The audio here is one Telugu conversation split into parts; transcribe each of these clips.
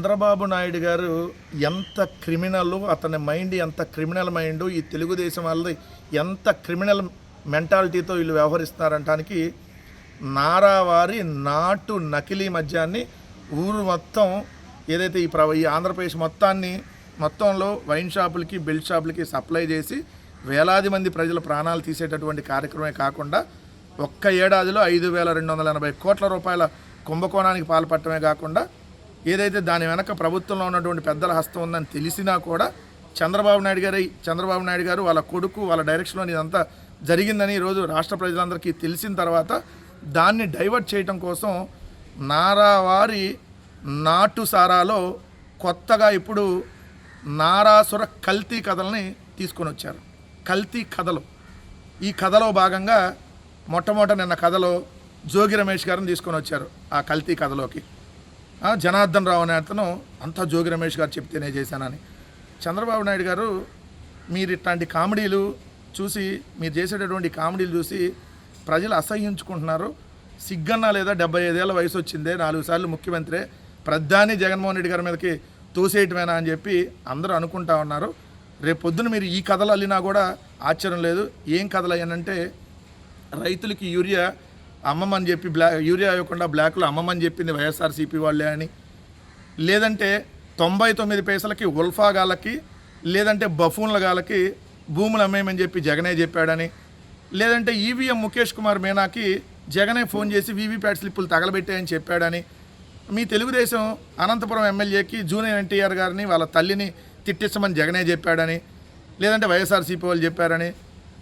చంద్రబాబు నాయుడు గారు ఎంత క్రిమినల్ అతని మైండ్ ఎంత క్రిమినల్ మైండ్ ఈ తెలుగుదేశం వాళ్ళది ఎంత క్రిమినల్ మెంటాలిటీతో వీళ్ళు వ్యవహరిస్తున్నారంటానికి నారావారి నాటు నకిలీ మద్యాన్ని ఊరు మొత్తం ఏదైతే ఈ ప్ర ఈ ఆంధ్రప్రదేశ్ మొత్తాన్ని మొత్తంలో వైన్ షాపులకి బెల్ట్ షాపులకి సప్లై చేసి వేలాది మంది ప్రజల ప్రాణాలు తీసేటటువంటి కార్యక్రమే కాకుండా ఒక్క ఏడాదిలో ఐదు వేల రెండు వందల ఎనభై కోట్ల రూపాయల కుంభకోణానికి పాల్పడటమే కాకుండా ఏదైతే దాని వెనక ప్రభుత్వంలో ఉన్నటువంటి పెద్దల హస్తం ఉందని తెలిసినా కూడా చంద్రబాబు నాయుడు గారి చంద్రబాబు నాయుడు గారు వాళ్ళ కొడుకు వాళ్ళ డైరెక్షన్లో ఇదంతా జరిగిందని ఈరోజు రాష్ట్ర ప్రజలందరికీ తెలిసిన తర్వాత దాన్ని డైవర్ట్ చేయటం కోసం నారావారి నాటు సారాలో కొత్తగా ఇప్పుడు నారాసుర కల్తీ కథల్ని తీసుకొని వచ్చారు. కల్తీ కథలు. ఈ కథలో భాగంగా మొట్టమొదట నిన్న కథలో జోగి రమేష్ గారిని తీసుకొని వచ్చారు ఆ కల్తీ కథలోకి. జనార్దన్ రావు అనే అతను అంతా జోగి రమేష్ గారు చెప్తేనే చేశానని. చంద్రబాబు నాయుడు గారు మీరు ఇట్లాంటి కామెడీలు చూసి మీరు చేసేటటువంటి కామెడీలు చూసి ప్రజలు అసహ్యించుకుంటున్నారు. సిగ్గన్నా లేదా డెబ్బై ఐదేళ్ళ వయసు వచ్చిందే నాలుగు సార్లు ముఖ్యమంత్రి ప్రధాని జగన్మోహన్ రెడ్డి గారి మీదకి తోసేయటమేనా అని చెప్పి అందరూ అనుకుంటా ఉన్నారు. రేపు పొద్దున మీరు ఈ కథలు అల్లినా కూడా ఆశ్చర్యం లేదు. ఏం కథలు అయ్యానంటే రైతులకి యూరియా అమ్మమని చెప్పి బ్లా యూరియా ఇవ్వకుండా బ్లాక్లో అమ్మమని చెప్పింది వైఎస్ఆర్సీపీ వాళ్ళే అని. లేదంటే తొంభై తొమ్మిది పైసలకి ఉల్ఫా గాలకి లేదంటే బఫూన్ల గాలకి భూములు అమ్మేయమని చెప్పి జగనే చెప్పాడని. లేదంటే ఈవీఎం ముఖేష్ కుమార్ మీనాకి జగనే ఫోన్ చేసి వీవీప్యాట్ స్లిప్పులు తగలబెట్టాయని చెప్పాడని. మీ తెలుగుదేశం అనంతపురం ఎమ్మెల్యేకి జూనియర్ ఎన్టీఆర్ గారిని వాళ్ళ తల్లిని తిట్టించమని జగనే చెప్పాడని. లేదంటే వైఎస్ఆర్సీపీ వాళ్ళు చెప్పారని.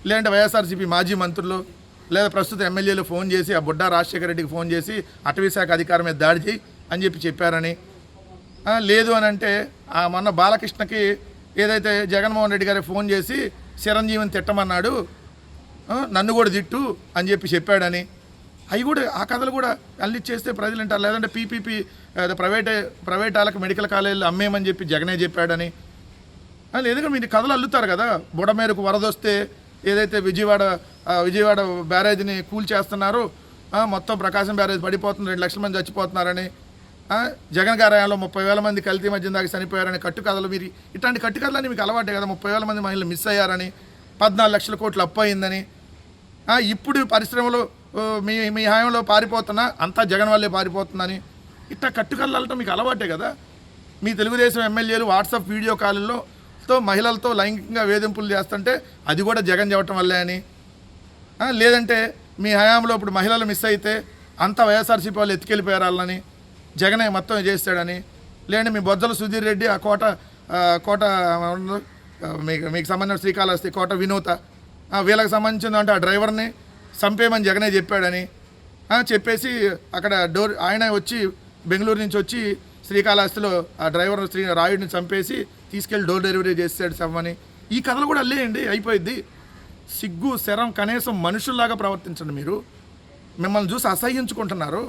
లేదంటే వైఎస్ఆర్సీపీ మాజీ మంత్రులు లేదా ప్రస్తుత ఎమ్మెల్యేలు ఫోన్ చేసి ఆ బుడ్డా రాజశేఖర రెడ్డికి ఫోన్ చేసి అటవీశాఖ అధికారం మీద దాడి చేయి అని చెప్పి చెప్పారని. లేదు అని అంటే ఆ మొన్న బాలకృష్ణకి ఏదైతే జగన్మోహన్ రెడ్డి గారికి ఫోన్ చేసి చిరంజీవిని తిట్టమన్నాడు నన్ను కూడా తిట్టు అని చెప్పి చెప్పాడని. అవి కూడా ఆ కథలు కూడా అల్లి చేస్తే ప్రజలు వింటారు. లేదంటే పీపీపీ ప్రైవేట్ ప్రైవేట్ వాళ్ళకి మెడికల్ కాలేజీలు అమ్మేయమని చెప్పి జగనే చెప్పాడని. ఆ, లేదుగా మీరు కథలు అల్లుతారు కదా. బుడమేరకు మేరకు వరదొస్తే ఏదైతే విజయవాడ విజయవాడ బ్యారేజ్ని కూల్ చేస్తున్నారో మొత్తం ప్రకాశం బ్యారేజ్ పడిపోతుంది రెండు లక్షల మంది చచ్చిపోతున్నారని. జగన్ గారి ముప్పై వేల మంది కల్తీ మధ్య దాకా చనిపోయారని కట్టు కథలు మీరు ఇట్లాంటి కట్టు కథలన్నీ మీకు అలవాటే కదా ముప్పై వేల మంది మహిళలు మిస్ అయ్యారని పద్నాలుగు లక్షల కోట్లు అప్పు అయిందని. ఇప్పుడు పరిశ్రమలు మీ మీ హాయంలో పారిపోతున్నా అంతా జగన్ వల్లే పారిపోతుందని. ఇట్లా కట్టుకల్లటం మీకు అలవాటే కదా. మీ తెలుగుదేశం ఎమ్మెల్యేలు వాట్సాప్ వీడియో కాల్లో తో మహిళలతో లైంగికంగా వేధింపులు చేస్తుంటే అది కూడా జగన్ చెప్పటం వల్లే అని. లేదంటే మీ హయాంలో ఇప్పుడు మహిళలు మిస్ అయితే అంతా వైఎస్ఆర్సీపీ వాళ్ళు ఎత్తుకెళ్ళిపోయారు వాళ్ళని. జగనే మొత్తం చేస్తాడని. లేదంటే మీ బొజ్జల సుధీర్ రెడ్డి ఆ కోట కోట మీకు మీకు సంబంధించిన శ్రీకాళహస్తి కోట వినూత. వీళ్ళకి సంబంధించిన అంటే ఆ డ్రైవర్ని చంపేయమని జగనే చెప్పాడని. చెప్పేసి అక్కడ డోర్ ఆయన వచ్చి బెంగళూరు నుంచి వచ్చి శ్రీకాళహస్తిలో ఆ డ్రైవర్ శ్రీ రాయుడిని చంపేసి తీసుకెళ్ళి డోర్ డెలివరీ చేసాడు శవని. ఈ కథలు కూడా అల్లేయండి అయిపోయింది సిగ్గు శరం కనీసం మనుషుల్లాగా ప్రవర్తించండి మీరు. మిమ్మల్ని చూసి అసహ్యించుకుంటున్నారు.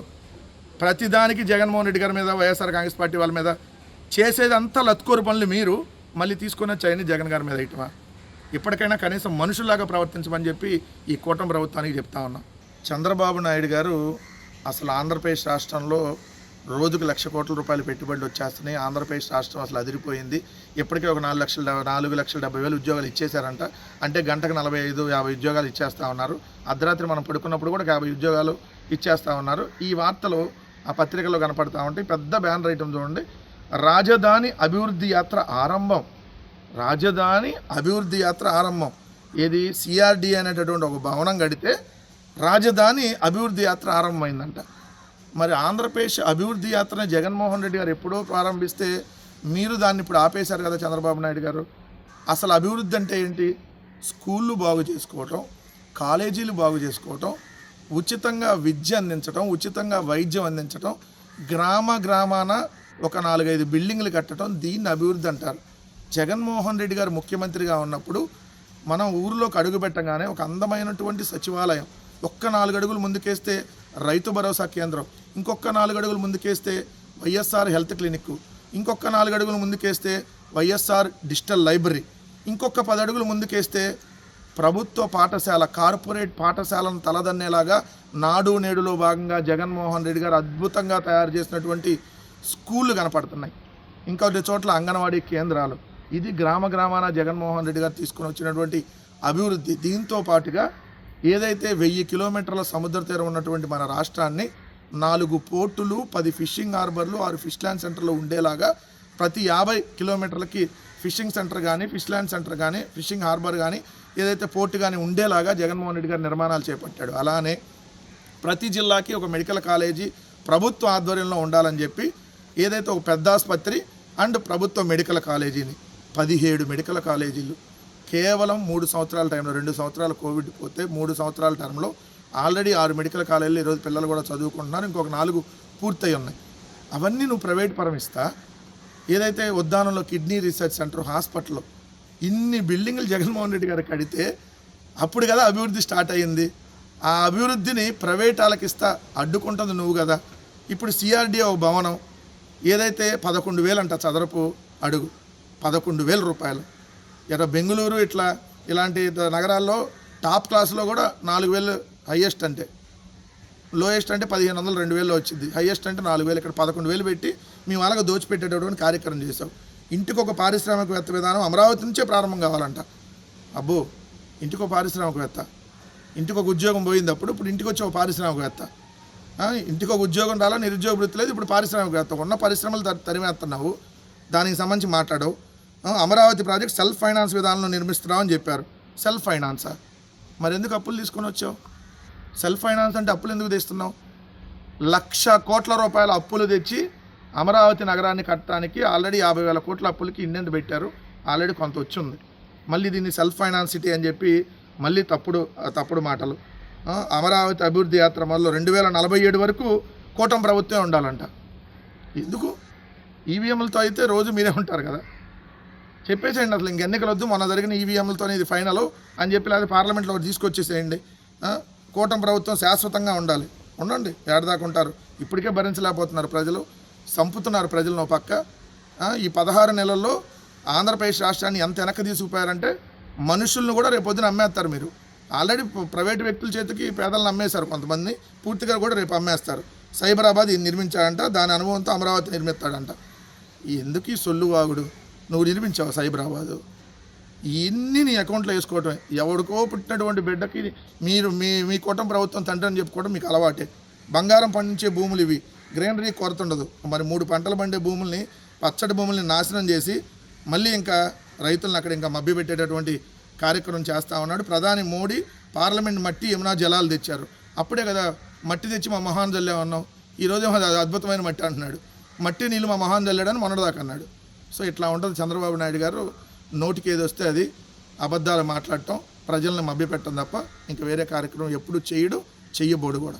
ప్రతిదానికి జగన్మోహన్ రెడ్డి గారి మీద వైఎస్ఆర్ కాంగ్రెస్ పార్టీ వాళ్ళ మీద చేసేదంతా లత్కోరు పనులు మీరు మళ్ళీ తీసుకున్న చైని జగన్ గారి మీద ఇటువా ఇప్పటికైనా కనీసం మనుషుల్లాగా ప్రవర్తించమని చెప్పి ఈ కూటమి ప్రభుత్వానికి చెప్తా ఉన్నాం. చంద్రబాబు నాయుడు గారు అసలు ఆంధ్రప్రదేశ్ రాష్ట్రంలో రోజుకు లక్ష కోట్ల రూపాయలు పెట్టుబడులు వచ్చేస్తున్నాయి. ఆంధ్రప్రదేశ్ రాష్ట్రం అసలు అదిరిపోయింది. ఇప్పటికే ఒక నాలుగు లక్షల నాలుగు లక్షల డెబ్బై వేలు ఉద్యోగాలు ఇచ్చేశారంట. అంటే గంటకు నలభై ఐదు యాభై ఉద్యోగాలు ఇచ్చేస్తా ఉన్నారు. అర్ధరాత్రి మనం పడుకున్నప్పుడు కూడా యాభై ఉద్యోగాలు ఇచ్చేస్తూ ఉన్నారు. ఈ వార్తలు ఆ పత్రికలో కనపడతా ఉంటాయి. పెద్ద బ్యానర్ ఐటమ్ చూడండి. రాజధాని అభివృద్ధి యాత్ర ఆరంభం. రాజధాని అభివృద్ధి యాత్ర ఆరంభం. ఏది? సిఆర్డి అనేటటువంటి ఒక భవనం కడితే రాజధాని అభివృద్ధి యాత్ర ఆరంభమైందంట. మరి ఆంధ్రప్రదేశ్ అభివృద్ధి యాత్రను జగన్మోహన్ రెడ్డి గారు ఎప్పుడో ప్రారంభిస్తే మీరు దాన్ని ఇప్పుడు ఆపేశారు కదా చంద్రబాబు నాయుడు గారు. అసలు అభివృద్ధి అంటే ఏంటి? స్కూళ్ళు బాగు చేసుకోవటం కాలేజీలు బాగు చేసుకోవటం ఉచితంగా విద్య అందించటం ఉచితంగా వైద్యం అందించటం గ్రామ గ్రామాన ఒక నాలుగైదు బిల్డింగ్లు కట్టడం దీన్ని అభివృద్ధి అంటారు. జగన్మోహన్ రెడ్డి గారు ముఖ్యమంత్రిగా ఉన్నప్పుడు మనం ఊరిలోకి అడుగు పెట్టగానే ఒక అందమైనటువంటి సచివాలయం ఒక్క నాలుగు అడుగులు ముందుకేస్తే రైతు భరోసా కేంద్రం. ఇంకొక నాలుగు అడుగులు ముందుకేస్తే వైఎస్ఆర్ హెల్త్ క్లినిక్ ఇంకొక నాలుగు అడుగులు ముందుకేస్తే వైఎస్ఆర్ డిజిటల్ లైబ్రరీ. ఇంకొక పది అడుగులు ముందుకేస్తే ప్రభుత్వ పాఠశాల కార్పొరేట్ పాఠశాలను తలదన్నేలాగా నాడు నేడులో భాగంగా జగన్మోహన్ రెడ్డి గారు అద్భుతంగా తయారు చేసినటువంటి స్కూళ్ళు కనపడుతున్నాయి. ఇంకొన్ని చోట్ల అంగన్వాడీ కేంద్రాలు. ఇది గ్రామ గ్రామాన జగన్మోహన్ రెడ్డి గారు తీసుకుని వచ్చినటువంటి అభివృద్ధి. దీంతో పాటుగా ఏదైతే వెయ్యి కిలోమీటర్ల సముద్ర తీరం ఉన్నటువంటి మన రాష్ట్రాన్ని నాలుగు పోర్టులు పది ఫిషింగ్ హార్బర్లు ఆరు ఫిష్ ల్యాండ్ సెంటర్లు ఉండేలాగా ప్రతి యాభై కిలోమీటర్లకి ఫిషింగ్ సెంటర్ కానీ ఫిష్ ల్యాండ్ సెంటర్ కానీ ఫిషింగ్ హార్బర్ కానీ ఏదైతే పోర్టు కానీ ఉండేలాగా జగన్మోహన్ రెడ్డి గారు నిర్మాణాలు చేపట్టాడు. అలానే ప్రతి జిల్లాకి ఒక మెడికల్ కాలేజీ ప్రభుత్వ ఆధ్వర్యంలో ఉండాలని చెప్పి ఏదైతే ఒక పెద్ద ఆసుపత్రి అండ్ ప్రభుత్వ మెడికల్ కాలేజీని పదిహేడు మెడికల్ కాలేజీలు కేవలం మూడు సంవత్సరాల టైంలో రెండు సంవత్సరాలు కోవిడ్ పోతే మూడు సంవత్సరాల టైంలో ఆల్రెడీ ఆరు మెడికల్ కాలేజీలు ఈరోజు పిల్లలు కూడా చదువుకుంటున్నారు. ఇంకొక నాలుగు పూర్తయి ఉన్నాయి. అవన్నీ నువ్వు ప్రైవేట్ పరమిస్తా. ఏదైతే ఉద్దానంలో కిడ్నీ రీసెర్చ్ సెంటర్ హాస్పిటల్ ఇన్ని బిల్డింగ్లు జగన్మోహన్ రెడ్డి గారు కడితే అప్పుడు కదా అభివృద్ధి స్టార్ట్ అయ్యింది. ఆ అభివృద్ధిని ప్రైవేట్ వాళ్ళకి ఇస్తా అడ్డుకుంటుంది నువ్వు కదా. ఇప్పుడు సిఆర్డిఓ భవనం ఏదైతే పదకొండు వేలు అంట చదరపు అడుగు పదకొండు వేల రూపాయలు. ఇక్కడ బెంగళూరు ఇట్లా ఇలాంటి నగరాల్లో టాప్ క్లాస్లో కూడా నాలుగు వేలు హయ్యెస్ట్ అంటే. లోయెస్ట్ అంటే పదిహేను వందలు రెండు వేలు వచ్చింది. హయ్యెస్ట్ అంటే నాలుగు వేలు ఇక్కడ పదకొండు వేలు పెట్టి మేము అలాగ దోచిపెట్టేటటువంటి కార్యక్రమం చేసాం ఇంటికి ఒక పారిశ్రామికవేత్త విధానం అమరావతి నుంచే ప్రారంభం కావాలంట. అబ్బో ఇంటికి ఒక పారిశ్రామికవేత్త. ఇంటికి ఒక ఉద్యోగం పోయింది అప్పుడు ఇప్పుడు ఇంటికి వచ్చి ఒక పారిశ్రామికవేత్త. ఇంటికి ఒక ఉద్యోగం రాలా నిరుద్యోగ వృత్తి లేదు ఇప్పుడు పారిశ్రామికవేత్త. ఉన్న పరిశ్రమలు తరిమేస్తున్నావు దానికి సంబంధించి మాట్లాడవు. అమరావతి ప్రాజెక్ట్ సెల్ఫ్ ఫైనాన్స్ విధానంలో నిర్మిస్తున్నావు అని చెప్పారు. సెల్ఫ్ ఫైనాన్సా? మరి ఎందుకు అప్పులు తీసుకొని వచ్చావు? సెల్ఫ్ ఫైనాన్స్ అంటే అప్పులు ఎందుకు తెస్తున్నావు? లక్ష కోట్ల రూపాయల అప్పులు తెచ్చి అమరావతి నగరాన్ని కట్టడానికి ఆల్రెడీ యాభై వేల కోట్ల అప్పులకి ఇండియన్ పెట్టారు. ఆల్రెడీ కొంత వచ్చింది. మళ్ళీ దీన్ని సెల్ఫ్ ఫైనాన్స్ సిటీ అని చెప్పి మళ్ళీ తప్పుడు తప్పుడు మాటలు. అమరావతి అభివృద్ధి యాత్ర మొదలు రెండు వేల నలభై ఏడు వరకు కూటమి ప్రభుత్వమే ఉండాలంట. ఎందుకు? ఈవీఎంలతో అయితే రోజు మీరే ఉంటారు కదా. చెప్పేసేయండి అసలు ఇంక ఎన్నికలు వద్దు మొన్న జరిగిన ఈవీఎంలతో ఇది ఫైనల్ అని చెప్పి లేదా పార్లమెంట్లో తీసుకొచ్చేసేయండి. కూటమి ప్రభుత్వం శాశ్వతంగా ఉండాలి. ఉండండి ఏడదాకా ఉంటారు. ఇప్పటికే భరించలేకపోతున్నారు ప్రజలు. సంపుతున్నారు ప్రజలను పక్క. ఈ పదహారు నెలల్లో ఆంధ్రప్రదేశ్ రాష్ట్రాన్ని ఎంత వెనక్కి తీసుకుపోయారంటే మనుషులను కూడా రేపు పొద్దున అమ్మేస్తారు మీరు. ఆల్రెడీ ప్రైవేట్ వ్యక్తుల చేతికి పేదలను అమ్మేశారు కొంతమంది. పూర్తిగా కూడా రేపు అమ్మేస్తారు. సైబరాబాద్ ఇది నిర్మించాడంట దాని అనుభవంతో అమరావతి నిర్మిస్తాడంట. ఎందుకు ఈ సొల్లు వాగుడు? నువ్వు నిర్మించావు సైబరాబాదు. ఇన్ని నీ అకౌంట్లో వేసుకోవటం ఎవడికో పుట్టినటువంటి బిడ్డకి మీరు మీ మీ కుటుంబ ప్రభుత్వం తండ్రి అని చెప్పుకోవడం మీకు అలవాటే. బంగారం పండించే భూములు ఇవి. గ్రీనరీ కొరత ఉండదు. మరి మూడు పంటలు పండే భూముల్ని పచ్చడి భూముల్ని నాశనం చేసి మళ్ళీ ఇంకా రైతులను అక్కడ ఇంకా మభ్య పెట్టేటటువంటి కార్యక్రమం చేస్తా ఉన్నాడు. ప్రధాని మోడీ పార్లమెంట్ మట్టి యమునా జలాలు తెచ్చారు. అప్పుడే కదా మట్టి తెచ్చి మా మహాన్ జల్లే ఉన్నాం ఈరోజు అది అద్భుతమైన మట్టి అంటున్నాడు. మట్టి నీళ్ళు మా మహాన్ జల్లాడని మొన్నటిదాకా అన్నాడు. సో ఇట్లా ఉంటుంది. చంద్రబాబు నాయుడు గారు నోటికి ఏది వస్తే అది అబద్ధాలు మాట్లాడటం ప్రజల్ని మభ్యపెట్టడం తప్ప ఇంకా వేరే కార్యక్రమం ఎప్పుడు చేయడు చెయ్యబోడు కూడా.